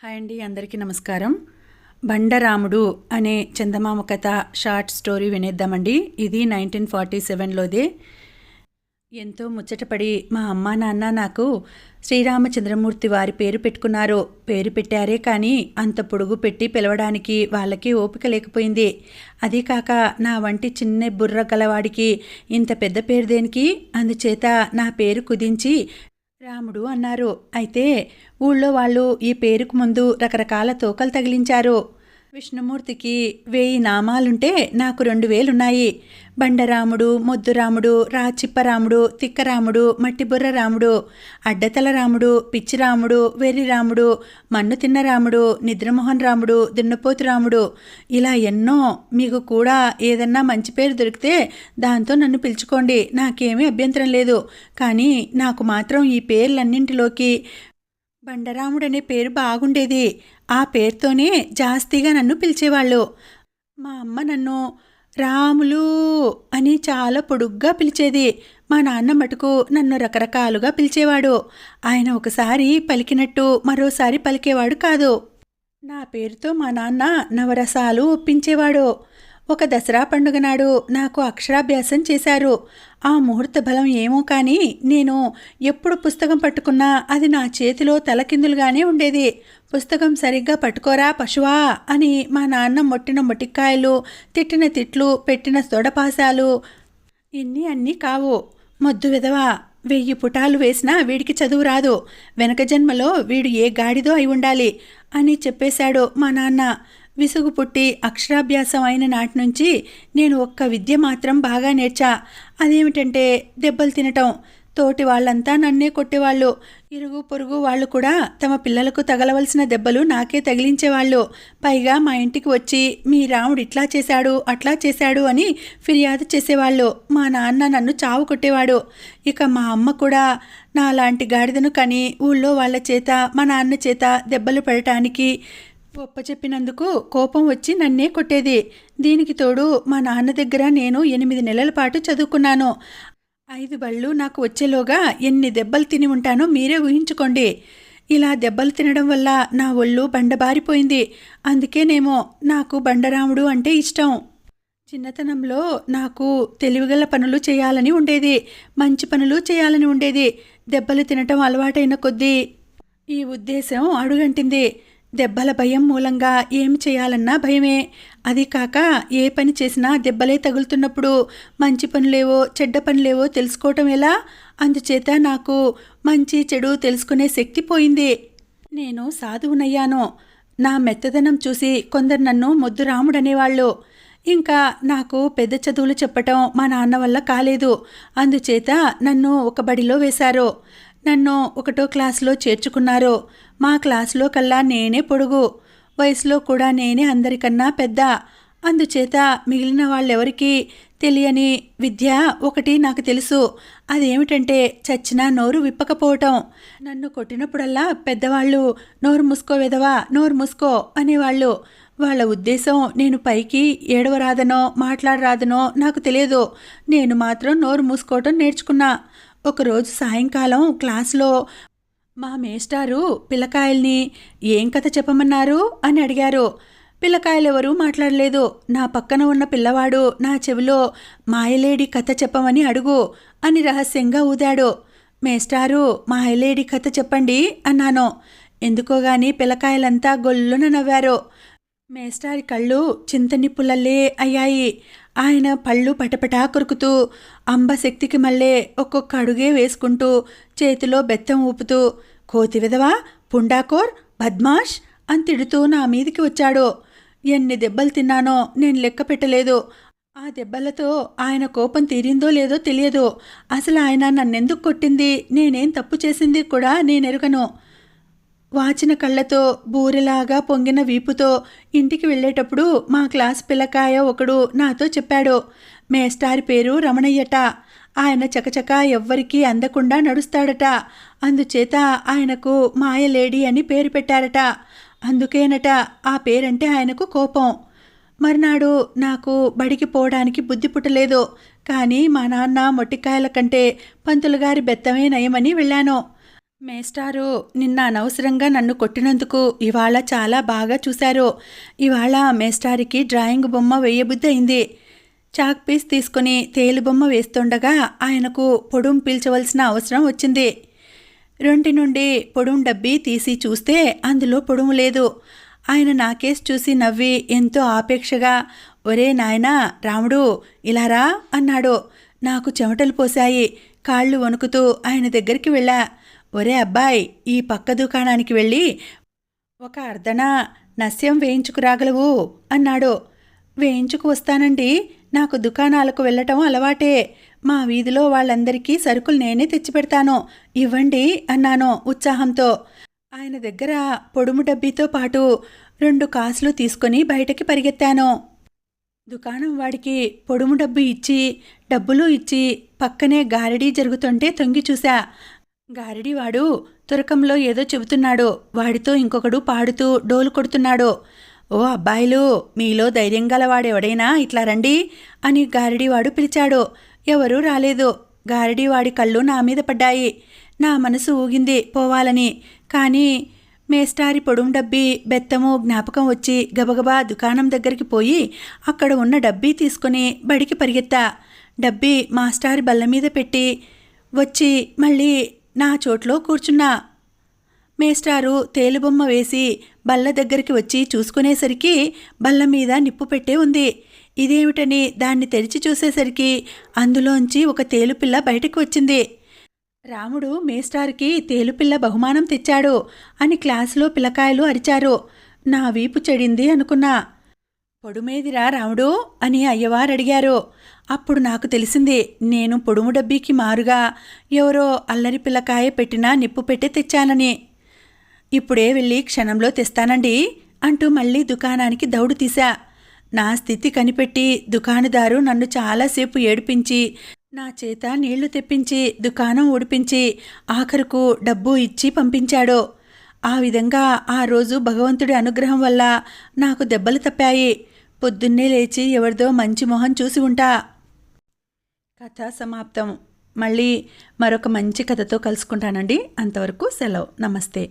Hi అండి అందరికీ నమస్కారం. బండరాముడు అనే చందమామ కథ షార్ట్ స్టోరీ వినేద్దామండి. ఇది నైన్టీన్ ఫార్టీ సెవెన్లోదే. ఎంతో ముచ్చటపడి మా అమ్మ నాన్న నాకు శ్రీరామచంద్రమూర్తి వారి పేరు పెట్టుకున్నారు పేరు పెట్టారే కానీ అంత పొడుగు పెట్టి పిలవడానికి వాళ్ళకి ఓపిక లేకపోయింది. అదీ కాక నా వంటి చిన్న బుర్ర గలవాడికి ఇంత పెద్ద పేరు దేనికి? అందుచేత నా పేరు కుదించి రాముడు అన్నారు. అయితే ఊళ్ళో వాళ్ళు ఈ పేరుకు ముందు రకరకాల తోకలు తగిలించారు. విష్ణుమూర్తికి వెయ్యి నామాలుంటే నాకు రెండు వేలున్నాయి. బండరాముడు మొద్దురాముడు రాచిప్పరాముడు తిక్కరాముడు మట్టిబుర్రరాముడు అడ్డతల రాముడు పిచ్చిరాముడు వెర్రి రాముడు మన్ను తిన్న రాముడు నిద్రమోహన్ రాముడు దున్నపోతు రాముడు ఇలా ఎన్నో మీకు కూడా ఏదన్నా మంచి పేరు దొరికితే దాంతో నన్ను పిలుచుకోండి. నాకేమీ అభ్యంతరం లేదు. కానీ నాకు మాత్రం ఈ పేర్లన్నింటిలోకి బండరాముడు అనే పేరు బాగుండేది. ఆ పేరుతోనే జాస్తిగా నన్ను పిలిచేవాళ్ళు. మా అమ్మ నన్ను రాములు అని చాలా పొడుగ్గా పిలిచేది. మా నాన్న మటుకు నన్ను రకరకాలుగా పిలిచేవాడు. ఆయన ఒకసారి పలికినట్టు మరోసారి పలికేవాడు కాదు. నా పేరుతో మా నాన్న నవరసాలు ఒప్పించేవాడు. ఒక దసరా పండుగ నాడు నాకు అక్షరాభ్యాసం చేశారు. ఆ ముహూర్త బలం ఏమో కానీ నేను ఎప్పుడు పుస్తకం పట్టుకున్నా అది నా చేతిలో తలకిందులుగానే ఉండేది. పుస్తకం సరిగ్గా పట్టుకోరా పశువా అని మా నాన్న మొట్టిన మొటిక్కాయలు తిట్టిన తిట్లు పెట్టిన సొడపాసాలు ఇన్ని అన్నీ కావు. మొద్దు విధవా వెయ్యి పుటాలు వేసినా వీడికి చదువు రాదు. వెనక జన్మలో వీడు ఏ గాడిదో అయి ఉండాలి అని చెప్పేశాడు మా నాన్న. విసుగు పుట్టి అక్షరాభ్యాసం అయిన నాటి నుంచి నేను ఒక్క విద్య మాత్రం బాగా నేర్చా. అదేమిటంటే దెబ్బలు తినటం. తోటి వాళ్ళంతా నన్నే కొట్టేవాళ్ళు. ఇరుగు పొరుగు వాళ్ళు కూడా తమ పిల్లలకు తగలవలసిన దెబ్బలు నాకే తగిలించేవాళ్ళు. పైగా మా ఇంటికి వచ్చి మీ రాముడు ఇట్లా చేశాడు అట్లా చేశాడు అని ఫిర్యాదు చేసేవాళ్ళు. మా నాన్న నన్ను చావు కొట్టేవాడు. ఇక మా అమ్మ కూడా నా లాంటి గాడిదను కని ఊళ్ళో వాళ్ళ చేత మా నాన్న చేత దెబ్బలు పడటానికి గొప్ప చెప్పినందుకు కోపం వచ్చి నన్నే కొట్టేది. దీనికి తోడు మా నాన్న దగ్గర నేను ఎనిమిది నెలల పాటు చదువుకున్నాను. ఐదు బళ్ళు నాకు వచ్చేలోగా ఎన్ని దెబ్బలు తిని ఉంటానో మీరే ఊహించుకోండి. ఇలా దెబ్బలు తినడం వల్ల నా ఒళ్ళు బండబారిపోయింది. అందుకేనేమో నాకు బండరాముడు అంటే ఇష్టం. చిన్నతనంలో నాకు తెలివిగల పనులు చేయాలని ఉండేది. మంచి పనులు చేయాలని ఉండేది. దెబ్బలు తినటం అలవాటైన కొద్దీ ఈ ఉద్దేశం అడుగంటింది. దెబ్బల భయం మూలంగా ఏం చేయాలన్నా భయమే. అది కాక ఏ పని చేసినా దెబ్బలే తగులుతున్నప్పుడు మంచి పనులేవో చెడ్డ పనులేవో తెలుసుకోవటం ఎలా? అందుచేత నాకు మంచి చెడు తెలుసుకునే శక్తి పోయింది. నేను సాధువునయ్యాను. నా మెత్తదనం చూసి కొందరు నన్ను మొద్దు రాముడనేవాళ్ళు ఇంకా నాకు పెద్ద చదువులు చెప్పటం మా నాన్న వల్ల కాలేదు. అందుచేత నన్ను ఒక బడిలో వేశారు. నన్ను ఒకటో క్లాస్లో చేర్చుకున్నారు మా క్లాసులో కల్లా నేనే పొడుగు వయసులో కూడా నేనే అందరికన్నా పెద్ద. అందుచేత మిగిలిన వాళ్ళెవరికీ తెలియని విద్య ఒకటి నాకు తెలుసు. అదేమిటంటే చచ్చిన నోరు విప్పకపోవటం. నన్ను కొట్టినప్పుడల్లా పెద్దవాళ్ళు నోరు మూసుకో వెదవా నోరు మూసుకో అనేవాళ్ళు. వాళ్ళ ఉద్దేశం నేను పైకి ఏడవరాదనో మాట్లాడరాదనో నాకు తెలియదు. నేను మాత్రం నోరు మూసుకోవటం నేర్చుకున్నా. ఒకరోజు సాయంకాలం క్లాస్లో మా మేస్టారు పిల్లకాయల్ని ఏం కథ చెప్పమన్నారు? అని అడిగారు. పిల్లకాయలెవరూ మాట్లాడలేదు. నా పక్కన ఉన్న పిల్లవాడు నా చెవిలో మాయలేడి కథ చెప్పమని అడుగు అని రహస్యంగా ఊదాడు. మేస్టారు మాయలేడి కథ చెప్పండి అన్నాను. ఎందుకోగాని పిల్లకాయలంతా గొల్లున నవ్వారు. మేస్టారి కళ్ళు చింతనిప్పులల్లే అయ్యాయి. ఆయన పళ్ళు పటపటా కొరుకుతూ అంబశక్తికి మళ్ళే ఒక్కొక్క అడుగే వేసుకుంటూ చేతిలో బెత్తం ఊపుతూ కోతి విధవా పుండాకోర్ బద్మాష్ అని తిడుతూ నా మీదికి వచ్చాడు. ఎన్ని దెబ్బలు తిన్నానో నేను లెక్క పెట్టలేదు. ఆ దెబ్బలతో ఆయన కోపం తీరిందో లేదో తెలియదు. అసలు ఆయన నన్నెందుకు కొట్టింది? నేనేం తప్పు చేసింది కూడా నేనెరుగను. వాచిన కళ్ళతో బూరెలాగా పొంగిన వీపుతో ఇంటికి వెళ్ళేటప్పుడు మా క్లాస్ పిల్లకాయ ఒకడు నాతో చెప్పాడు మేస్టారి పేరు రమణయ్యట. ఆయన చకచక ఎవ్వరికీ అందకుండా నడుస్తాడట. అందుచేత ఆయనకు మాయలేడి అని పేరు పెట్టారట. అందుకేనట ఆ పేరంటే ఆయనకు కోపం. మర్నాడు నాకు బడికి పోవడానికి బుద్ధి పుట్టలేదు. కానీ మా నాన్న మొట్టికాయల కంటే పంతులుగారి బెత్తమే నయమని వెళ్ళాను. మేస్టారు నిన్న అనవసరంగా నన్ను కొట్టినందుకు ఇవాళ చాలా బాగా చూశారు. ఇవాళ మేస్టారికి డ్రాయింగ్ బొమ్మ వేయబుద్ధి అయింది. చాక్ పీస్ తీసుకుని తేలి బొమ్మ వేస్తుండగా ఆయనకు పొడుం పీల్చవలసిన అవసరం వచ్చింది. రొంటి నుండి పొడుం డబ్బి తీసి చూస్తే అందులో పొడుము లేదు. ఆయన నాకేసి చూసి నవ్వి ఎంతో ఆపేక్షగా ఒరే నాయనా రాముడు ఇలారా అన్నాడు. నాకు చెమటలు పోశాయి. కాళ్ళు వణుకుతూ ఆయన దగ్గరికి వెళ్ళా. ఒరే అబ్బాయ్ ఈ పక్క దుకాణానికి వెళ్ళి ఒక అర్ధన నస్యం వేయించుకురాగలవు అన్నాడు. వేయించుకు వస్తానండి. నాకు దుకాణాలకు వెళ్ళటం అలవాటే. మా వీధిలో వాళ్ళందరికీ సరుకులు నేనే తెచ్చిపెడతాను. ఇవ్వండి అన్నాను ఉత్సాహంతో. ఆయన దగ్గర పొడుము డబ్బీతో పాటు రెండు కాసులు తీసుకొని బయటకి పరిగెత్తాను. దుకాణం వాడికి పొడుము డబ్బు ఇచ్చి డబ్బులు ఇచ్చి పక్కనే గారడీ జరుగుతుంటే తొంగి చూశా. గారడివాడు తురకంలో ఏదో చెబుతున్నాడు. వాడితో ఇంకొకడు పాడుతూ డోలు కొడుతున్నాడు. ఓ అబ్బాయిలు మీలో ధైర్యం గలవాడెవడైనా ఇట్లా రండి అని గారడివాడు పిలిచాడు. ఎవరూ రాలేదు. గారడివాడి కళ్ళు నా మీద పడ్డాయి. నా మనసు ఊగింది పోవాలని. కానీ మేస్టారి పొడుం డబ్బి బెత్తము జ్ఞాపకం వచ్చి గబగబా దుకాణం దగ్గరికి పోయి అక్కడ ఉన్న డబ్బీ తీసుకుని బడికి పరిగెత్తా. డబ్బీ మాస్టారి బల్ల మీద పెట్టి వచ్చి మళ్ళీ నా చోట్లో కూర్చున్నా. మేస్టారు తేలుబొమ్మ వేసి బల్ల దగ్గరికి వచ్చి చూసుకునేసరికి బల్ల మీద నిప్పు పెట్టే ఉంది. ఇదేమిటని దాన్ని తెరిచి చూసేసరికి అందులోంచి ఒక తేలుపిల్ల బయటకు వచ్చింది. రాముడు మేస్టార్కి తేలుపిల్ల బహుమానం తెచ్చాడు అని క్లాసులో పిల్లకాయలు అరిచారు. నా వీపు చెడింది అనుకున్నా. పొడుమేదిరా రాముడు అని అయ్యవారు అడిగారు అప్పుడు నాకు తెలిసింది నేను పొడుము డబ్బీకి మారుగా ఎవరో అల్లరి పిల్లకాయ పెట్టినా నిప్పు పెట్టి తెచ్చానని. ఇప్పుడే వెళ్ళి క్షణంలో తెస్తానండి అంటూ మళ్ళీ దుకాణానికి దౌడు తీశా. నా స్థితి కనిపెట్టి దుకాణదారు నన్ను చాలాసేపు ఏడిపించి నా చేత నీళ్ళు తెప్పించి దుకాణం ఊడిపించి ఆఖరుకు డబ్బు ఇచ్చి పంపించాడు. ఆ విధంగా ఆ రోజు భగవంతుడి అనుగ్రహం వల్ల నాకు దెబ్బలు తప్పాయి. పొద్దున్నే లేచి ఎవరిదో మంచి మొహం చూసి ఉంటా. కథ సమాప్తం మళ్ళీ మరొక మంచి కథతో కలుసుకుంటానండి. అంతవరకు సెలవు. నమస్తే.